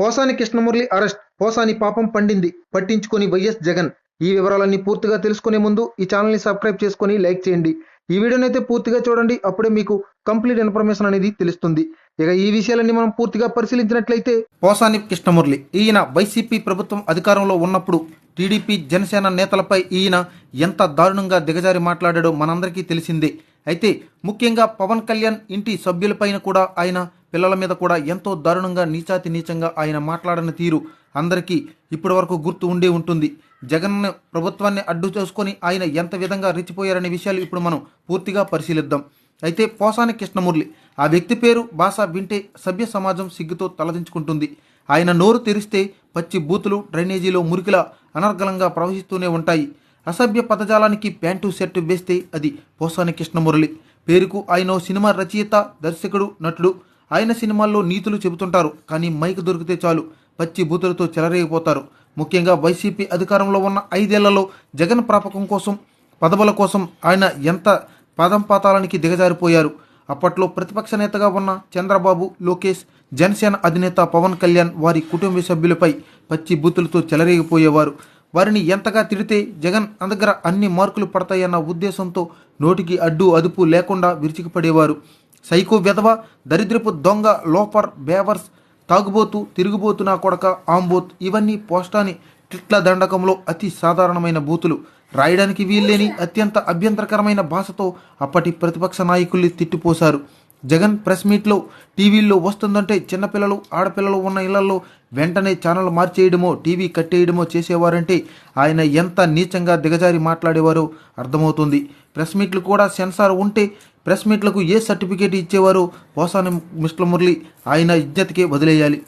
Posani Krishna Murali arrest. Posani పాపం పండింది. పట్టించుకొని వైఎస్ జగన్. ఈ వివరాలన్నీ పూర్తిగా తెలుసుకునే ముందు ఈ ఛానల్ని సబ్స్క్రైబ్ చేసుకొని లైక్ చేయండి. ఈ వీడియోని అయితే పూర్తిగా చూడండి. అప్పుడే మీకు కంప్లీట్ ఇన్ఫర్మేషన్ అనేది తెలుస్తుంది. ఇక ఈ విషయాలన్నీ మనం పూర్తిగా పరిశీలించినట్లయితే పోసాని కృష్ణమురళి ఈయన వైసీపీ ప్రభుత్వం అధికారంలో ఉన్నప్పుడు టీడీపీ జనసేన నేతలపై ఈయన ఎంత దారుణంగా దిగజారి మాట్లాడాడో మనందరికీ తెలిసిందే. అయితే ముఖ్యంగా పవన్ కళ్యాణ్ ఇంటి సభ్యులపైన కూడా ఆయన పిల్లల మీద కూడా ఎంతో దారుణంగా నీచాతి నీచంగా ఆయన మాట్లాడిన తీరు అందరికీ ఇప్పటి వరకు గుర్తు ఉండే ఉంటుంది. జగన్ ప్రభుత్వాన్ని అడ్డు చేసుకొని ఆయన ఎంత విధంగా రెచ్చిపోయారనే విషయాలు ఇప్పుడు మనం పూర్తిగా పరిశీలిద్దాం. అయితే పోసాని కృష్ణమురళి ఆ వ్యక్తి పేరు భాష వింటే సభ్య సమాజం సిగ్గుతో తలదించుకుంటుంది. ఆయన నోరు తెరిస్తే పచ్చి బూతులు డ్రైనేజీలో మురికిలా అనర్గలంగా ప్రవహిస్తూనే ఉంటాయి. అసభ్య పదజాలానికి ప్యాంటు షర్టు వేస్తే అది పోసాని కృష్ణమురళి. పేరుకు ఆయన ఓ సినిమా రచయిత దర్శకుడు నటుడు ఆయన సినిమాల్లో నీతులు చెబుతుంటారు కానీ మైక్ దొరికితే చాలు. పచ్చి బూతులతో చెలరేగిపోతారు. ముఖ్యంగా వైసీపీ అధికారంలో ఉన్న ఐదేళ్ళలో జగన్ ప్రాపకం కోసం పదవుల కోసం ఆయన ఎంత పదం పాతాలనికి దిగజారిపోయారు. అప్పట్లో ప్రతిపక్ష నేతగా ఉన్న చంద్రబాబు లోకేష్ జనసేన అధినేత పవన్ కళ్యాణ్ వారి కుటుంబ సభ్యులపై పచ్చి బూతులతో చెలరేగిపోయేవారు. వారిని ఎంతగా తిడితే జగన్ దగ్గర అన్ని మార్కులు పడతాయన్న ఉద్దేశంతో నోటికి అడ్డు అదుపు లేకుండా విరుచికిపడేవారు సైకో వెధవ దరిద్రపు దొంగ లోపర్ బేవర్స్ తాగుబోతు తిరుగుబోతు నా కొడక ఆంబోత్ ఇవన్నీ పోస్టాని టిట్ల దండకంలో అతి సాధారణమైన బూతులు. రాయడానికి వీల్లేని అత్యంత అభ్యంతరకరమైన భాషతో అప్పటి ప్రతిపక్ష నాయకుల్ని తిట్టిపోశారు. జగన్ ప్రెస్ మీట్లో టీవీల్లో వస్తుందంటే చిన్నపిల్లలు ఆడపిల్లలు ఉన్న ఇళ్ళలో వెంటనే ఛానల్ మార్చేయడమో టీవీ కట్టేయడమో చేసేవారంటే ఆయన ఎంత నీచంగా దిగజారి మాట్లాడేవారో అర్థమవుతుంది. ప్రెస్ మీట్లు కూడా సెన్సార్ ఉంటే ప్రెస్ మీట్లకు ఏ సర్టిఫికేట్ ఇచ్చేవారో? పోసాని మిస్టర్ మురళి ఆయన ఇజ్జత్కే వదిలేయాలి.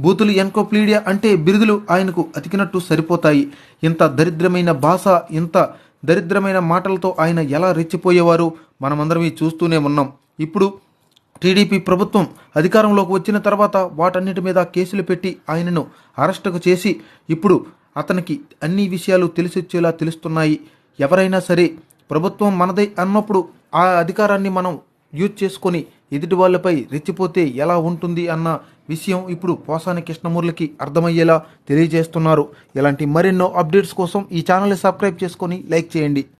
బూతులు ఎన్కోప్లీడియా అంటే బిరుదులు ఆయనకు అతికినట్టు సరిపోతాయి. ఇంత దరిద్రమైన భాష ఇంత దరిద్రమైన మాటలతో ఆయన ఎలా రెచ్చిపోయేవారో? మనమందరమీ చూస్తూనే ఉన్నాం. ఇప్పుడు టీడీపీ ప్రభుత్వం అధికారంలోకి వచ్చిన తర్వాత వాటన్నిటి మీద కేసులు పెట్టి ఆయనను అరెస్టుకు చేసి ఇప్పుడు అతనికి అన్ని విషయాలు తెలిసొచ్చేలా తెలుస్తున్నాయి. ఎవరైనా సరే ప్రభుత్వం మనదే అన్నప్పుడు ఆ అధికారాన్ని మనం యూజ్ చేసుకొని ఎదుటి వాళ్ళపై రెచ్చిపోతే ఎలా ఉంటుంది అన్న విషయం ఇప్పుడు పోసాని కృష్ణమూర్లకి అర్థమయ్యేలా తెలియజేస్తున్నారు. ఇలాంటి మరెన్నో అప్డేట్స్ కోసం ఈ ఛానల్ని సబ్స్క్రైబ్ చేసుకొని లైక్ చేయండి.